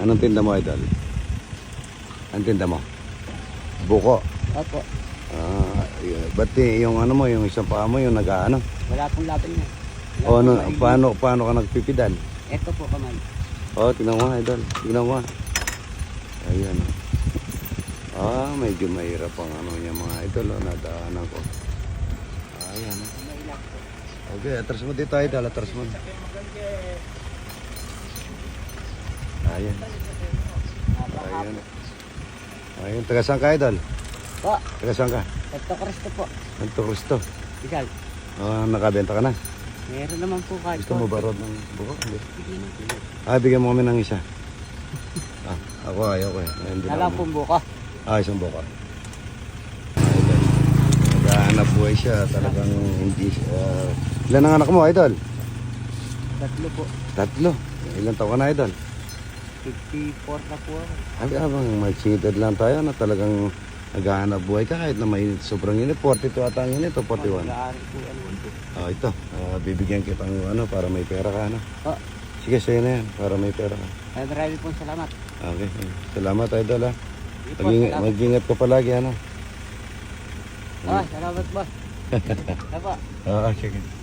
Anong tinda mo, idol? Anong tinda mo? Buko. Opo. Ah, y- ba't yung ano mo, yung isang paa mo, yung nag-ano? Wala pong laban niya. Wala O ano, pong paano, paano ka nagpipidan? Ito po kamay. O, tingnan mo, idol. Tingnan mo. Ayan. Ah, medyo mahirap ang ano niya mga idol, oh, nadaanan ko. Ayan. Okay, atras mo dito, idol. Atras mo. Ayan. Ayan. Ayun, taga saan ka, idol? Po, Taga saan ka? ito Kristo po. Nagto Cristo. Isal. Ah, nakabenta ka na. Meron naman po kahit Gusto mo ba rod ng buko? Hindi. Ah, bigyan mo kami ng isa. Ah, ako ayaw ko eh. Hindi Alam pong buko. Ah, isang buko. Naghahanap buhay siya. Talagang hindi siya. ah, ilan ang anak mo, idol? Tatlo po. Tatlo. Ilan taon ka na, idol? 54 na po ako. Abi, abang may edad lang tayo na talagang naghahanap buhay ka kahit na may sobrang init. 42 ata ang init o 41? Mag-aaral po ano. Ah, ito. Ah, bibigyan kita ng ano para may pera ka, ano? Po, Sige, sa'yo na yan. Para may pera ka. ay marami pong salamat. Okay. Salamat, idol, ha. Sige po, Mag-ingat, salamat. mag-ingat ka palagi, ano? Ah, salamat boss. Ano po? Ah, sige.